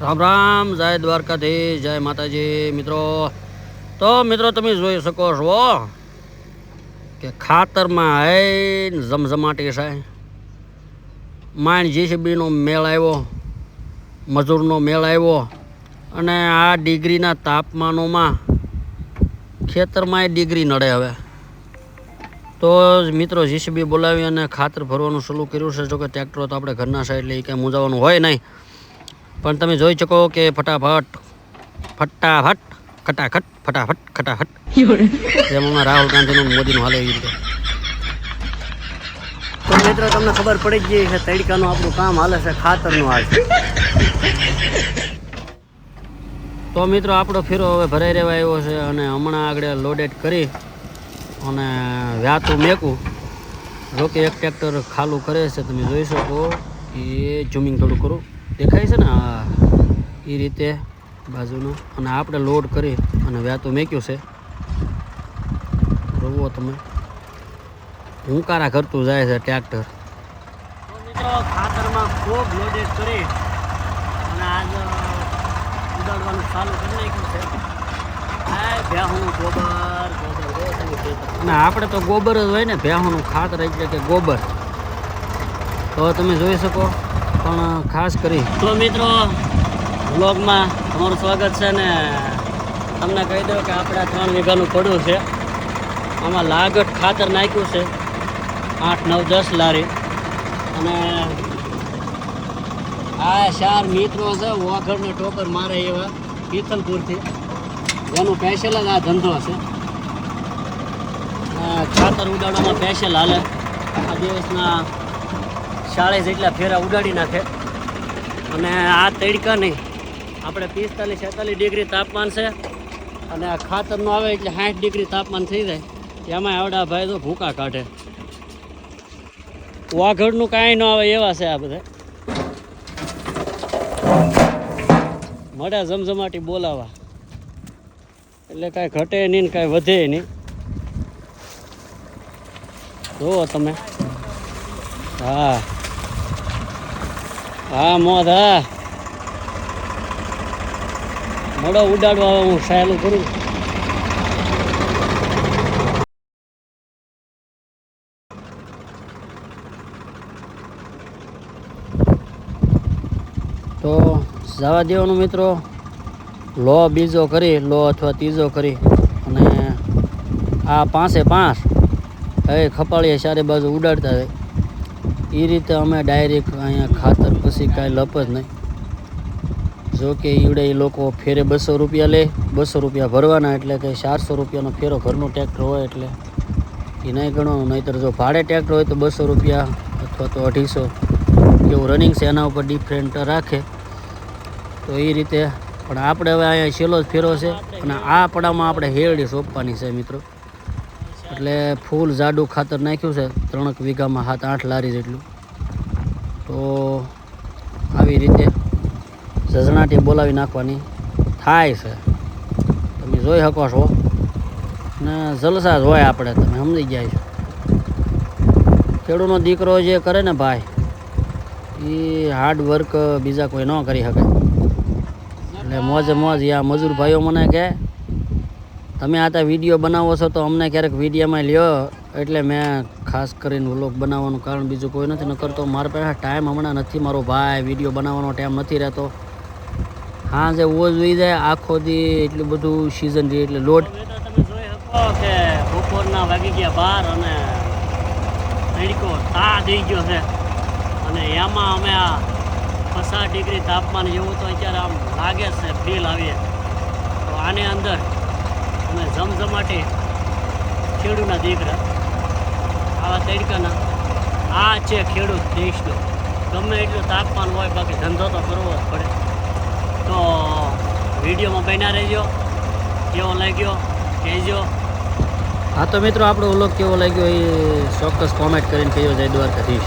રામ રામ, જય દ્વારકાધીશ, જય માતાજી. મિત્રો, તો મિત્રો, તમે જોઈ શકો છો કે ખાતરમાં હૈ ઝમઝમાટી છે. માંડ જીસીબીનો મેળ આવ્યો, મજૂરનો મેળ આવ્યો અને આ ડિગ્રીના તાપમાનોમાં ખેતરમાં ડિગ્રી નડે હવે. તો મિત્રો, જીસીબી બોલાવી અને ખાતર ભરવાનું શરૂ કર્યું છે. જો કે ટ્રેક્ટરો તો આપણે ઘરના છે એટલે એ કંઈ મૂંઝાવાનું હોય નહીં. પણ તમે જોઈ શકો કે ફટાફટ ફટાફટ, ખટાખટ ફટાફટ, ખટાખટ. જેમ રાહુલ ગાંધીનું મોદીનું હાલે એવી રીતે. તો મિત્રો, તમને ખબર પડી જ ગઈ છે, તડકાનું આપણું કામ હાલે છે ખાતરનું હાલ તો મિત્રો, આપણો ફેરો હવે ભરાઈ રહેવા આવ્યો છે અને હમણાં આગળ લોડેડ કરી અને વ્યાતું મેકું. જો કે એક ટ્રેક્ટર ખાલું કરે છે, તમે જોઈ શકો એ ઝૂમિંગ થોડું કરું. દેખાય છે ને? એ રીતે બાજુનું. અને આપણે લોડ કરી અને વ્યાતું મેક્યું છે. જોવો તમે. હુંકારા કરતું જાય છે ટ્રેક્ટર? મિત્રો ખાતરમાં ખૂબ લોડેડ કરી અને આજ ઉડાડવાનું ચાલુ કરી નાખ્યું છે. ગોબર ને આપણે તો ગોબર જ હોય ને ભેહુંનું ખાતર એટલે કે ગોબર. તો તમે જોઈ શકો. પણ ખાસ કરી. તો મિત્રો બ્લોગમાં તમારું સ્વાગત છે ને તમને કહી દઉં કે આપણે ત્રણ વીઘાનું પડ્યું છે. આમાં લાગટ ખાતર નાખ્યું છે. આઠ, નવ, દસ લારી. અને આ ચાર મિત્રો છે, વાઘરને ટોપર મારે એવા પિથલપુરથી એનું સ્પેશિયલ જ આ ધંધો છે. ખાતર ઉડાડવામાં સ્પેશિયલ હાલે. આ દિવસના ચાળીસ જેટલા ફેરા ઉડાડી નાખે. અને આ તડકા નહીં આપણે પિસ્તાલીસ છેતાલીસ ડિગ્રી તાપમાન છે. અને આ ખાતરનું આવે એટલે સાઠ ડિગ્રી તાપમાન થઈ જાય. એમાં આવડા ભાઈ તો ભૂકા કાઢે. વાઘડનું કાંઈ ન આવે એવા છે આ બધા. મળ્યા ઝમઝમાટી બોલાવા. એટલે કાંઈ ઘટે નહીં ને કાંઈ વધે નહીં. જુઓ તમે. હા. હા, મોત, હા. મળો ઉડાડવા હું સહેલું કરું. તો જવા દેવાનું મિત્રો. લો બીજો કરી, લો અથવા ત્રીજો કરી. અને આ પાંચે પાંચ. હવે ખપાળીએ ચારે બાજુ ઉડાડતા હોય. એ રીતે અમે ડાયરેક્ટ અહીંયા ખાતર પછી કાંઈ લપ જ નહીં. જો કે ઈવડે એ લોકો ફેરે બસો રૂપિયા લે, બસો રૂપિયા ભરવાના એટલે કે ચારસો રૂપિયાનો ફેરો ઘરનું ટ્રેક્ટર હોય એટલે. એ નહીં ગણવાનું, નહીંતર જો ભાડે ટ્રેક્ટર હોય તો બસો રૂપિયા અથવા તો અઢીસો. એવું રનિંગ છે, એના ઉપર ડિફરન્ટ રાખે. તો એ રીતે, પણ આપણે હવે અહીંયા છેલ્લો જ ફેરો છે અને આ પડામાં આપણે હેરડી સોંપવાની છે મિત્રો. એટલે ફૂલ જાડું ખાતર નાખ્યું છે, ત્રણક વીઘામાં સાત આઠ લારી જેટલું. તો આવી રીતે ઝઝણાટી બોલાવી નાખવાની થાય છે. તમે જોઈ શકો છો. ને જલસા જ હોય આપણે, તમે સમજી ગયા છો. ખેડૂતનો દીકરો જે કરે ને ભાઈ, એ હાર્ડ વર્ક બીજા કોઈ ન કરી શકે. એટલે મોજે મોજ યા મજૂર ભાઈઓ મને કહે તમે આ વીડિયો બનાવો છો તો અમને ક્યારેક વિડીયોમાં લ્યો. એટલે મેં ખાસ કરીને વ્લોગ બનાવવાનું કારણ બીજું કોઈ નથી. ન કરતો મારા પાસે ટાઈમ હમણાં નથી મારો ભાઈ. વીડિયો બનાવવાનો ટાઈમ નથી રહેતો. હા, જે ઓજ જોઈ જાય, આખો દી એટલું બધું સિઝન રહી એટલે શકો કે બપોરના વાગી ગયા બાર અને તડકો થઈ ગયો છે. અને એમાં અમે આ પચાસ ડિગ્રી તાપમાન જેવું તો અત્યારે આમ લાગે છે ફીલ આવીએ. તો આની અંદર અમે ઝમઝમાટે ખેડૂતના દીકરા, આવા તડકાના. આ છે ખેડૂત દેશનો. ગમે એટલું તાપમાન હોય, બાકી ધંધો તો કરવો જ પડે. તો વિડીયોમાં બન્યા રહેજો. કેવો લાગ્યો? કહેજો. હા, તો મિત્રો, આપણો વ્લોગ કેવો લાગ્યો એ ચોક્કસ કોમેન્ટ કરીને કહેજો, જય દ્વારકાધીશ.